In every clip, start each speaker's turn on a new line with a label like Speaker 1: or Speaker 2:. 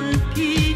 Speaker 1: one piece.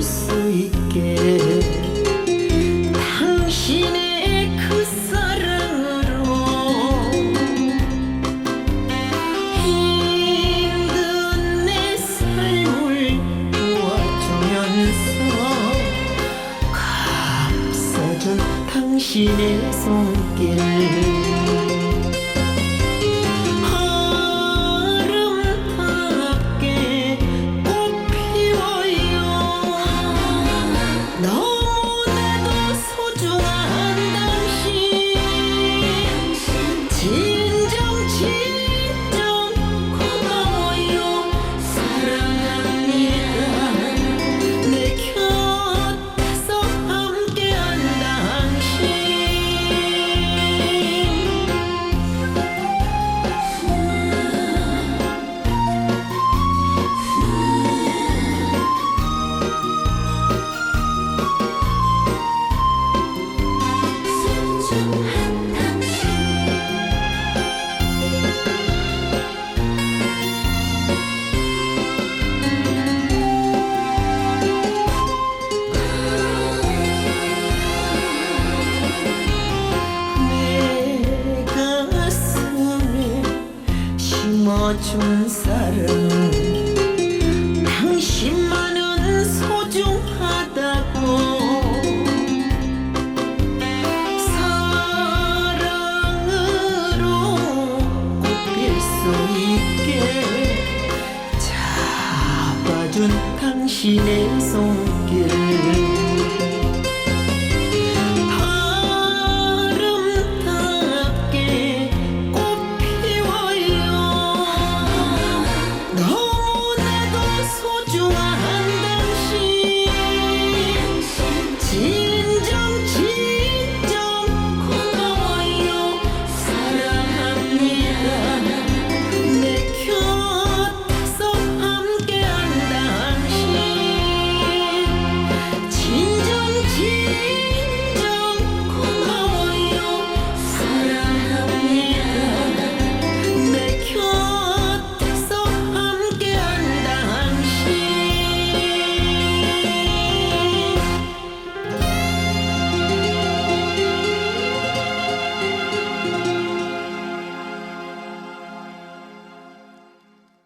Speaker 1: 수 있게. 당신의 그 사랑으로 힘든 내 삶을 도와주면서 감싸준 당신의 손길 No. 품어준 사람 당신만은 소중하다고. 사랑으로 꽃필 수 있게 잡아준 당신의 손길